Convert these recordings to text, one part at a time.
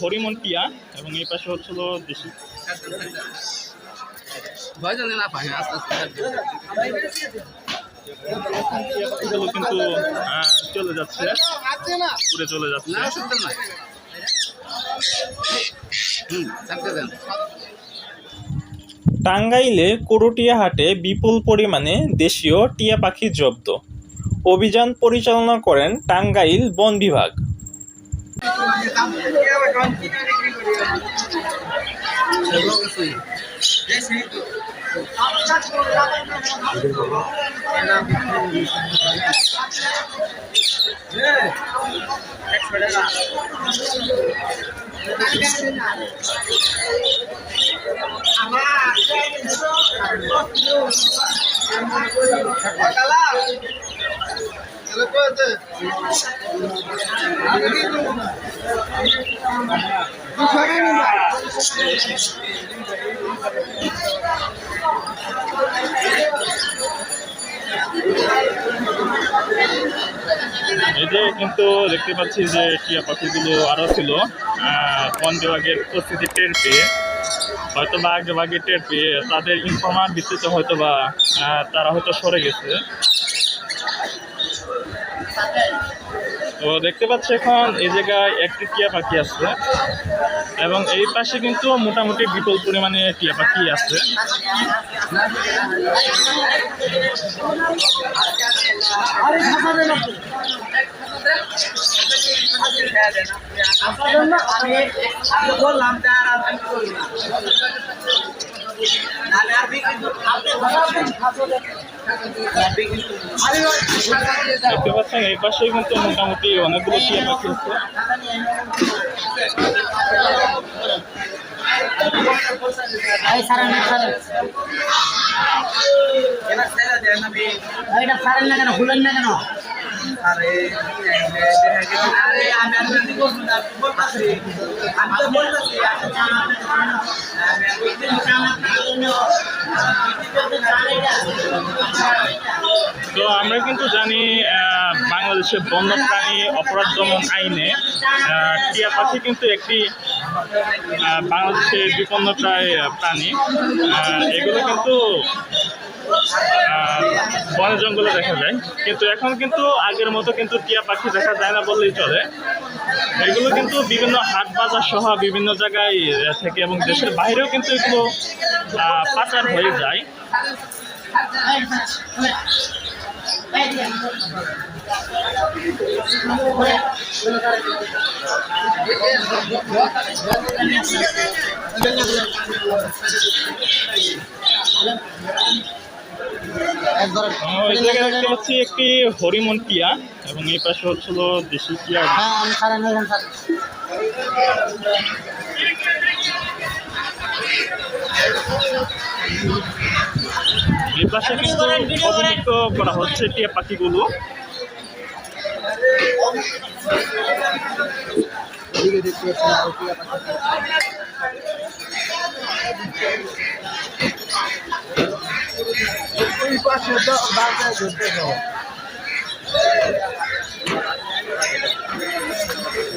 হরিমন টিয়া, এবং এই পাশে হচ্ছিল দেশি। ভয় জানে না পায় আস্তে আস্তে কিন্তু চলে যাচ্ছে। উড়ে চলে যাচ্ছে হুম থাকতে দেন। টাঙ্গাইলে করটিয়া হাটে বিপুল পরিমাণে দেশীয় টিয়া পাখি জব্দ। অভিযান পরিচালনা করেন টাঙ্গাইল বন বিভাগ। এই যে কিন্তু দেখতে পাচ্ছি যে টিয়া পাখিগুলো আরও ছিল। বন বিভাগের উপস্থিতি টের পেয়ে হয়তো বা আগে ভাগে টের পেয়ে তাদের ইনফরমার ভিত্তিতে হয়তো বা তারা হয়তো সরে গেছে। তো দেখতে পাচ্ছি এখন এই জায়গায় একটি টিয়া পাখি আছে। এবং এই পাশে কিন্তু মোটামুটি বিপুল পরিমাণে টিয়া পাখি আছে। বললাম দেখতে পাচ্ছেন এই পাশে কিন্তু মোটামুটি অনেকগুলো টিয়া পাখি আছে। এটা সারেন না কেন? না কেন? তো আমরা কিন্তু জানি বাংলাদেশের বন্যপ্রাণী অপরাধ দমন আইনে টিয়া পাখি কিন্তু একটি আহ, বাংলাদেশের বিপন্নপ্রায় প্রাণী। এগুলো কিন্তু বন জঙ্গলে দেখা যায়। কিন্তু এখন কিন্তু আগের মতো কিন্তু টিয়া পাখি দেখা যায় না বললেই চলে। এগুলো কিন্তু বিভিন্ন হাট বাজার সহ বিভিন্ন জায়গায় থেকে এবং দেশের বাইরেও কিন্তু এগুলো পাচার হয়ে যায়। পাচ্ছি একটি হরিমন টিয়া এবং এই পাশে হচ্ছিল দেশি টিয়া। এখানে এই পাশে কিন্তু করা হচ্ছে টিয়া পাখিগুলো।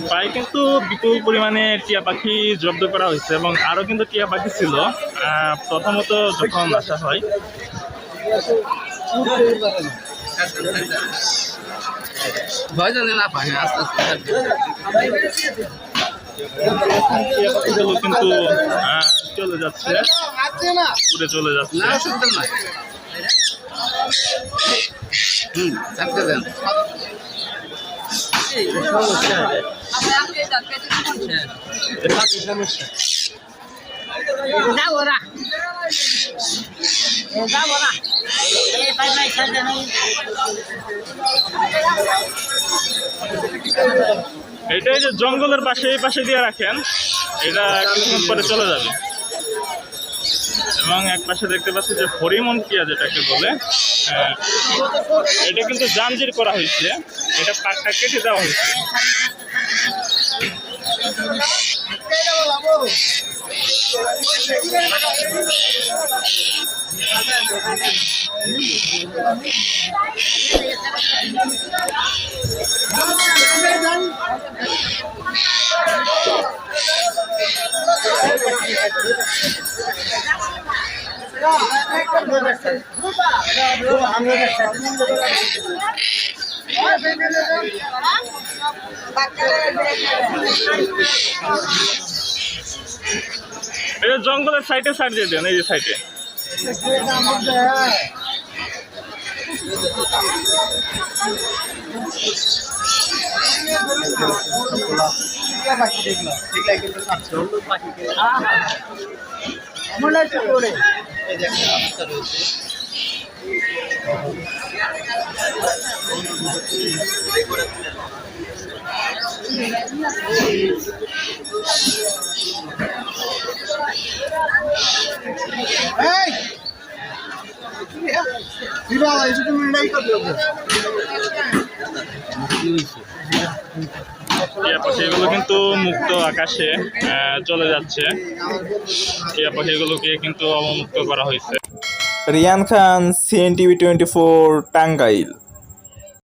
প্রায় কিন্তু বিপুল পরিমাণে টিয়া পাখি জব্দ করা হয়েছে এবং আরও কিন্তু টিয়া পাখি ছিল। প্রথমত যখন আসা হয়। ভয় জানে না পায় আস্তে আস্তে কিন্তু চলে যাচ্ছে উড়ে চলে যাচ্ছে না হুম থাকতে এটা এই যে জঙ্গলের পাশে, এই পাশে দিয়ে রাখেন, এটা কিছুক্ষণ পরে চলে যাবে। এবং এক পাশে দেখতে পাচ্ছি যে হরিমন টিয়া যেটাকে বলে এটা কিন্তু জাঞ্জির করা হয়েছে। এটা পাকটা কেটে দেওয়া হয়েছে। জঙ্গলের সাইডে সাইড দিয়ে দেন এই যে সাইডে মনে হচ্ছে করে এই যে একটা রাস্তা রয়েছে Thank you. টিয়া কিন্তু মুক্ত আকাশে আহ, চলে যাচ্ছে। টিয়া পাখিগুলোকে কিন্তু অবমুক্ত করা হয়েছে। Rian Khan CNTV twenty four Tangail.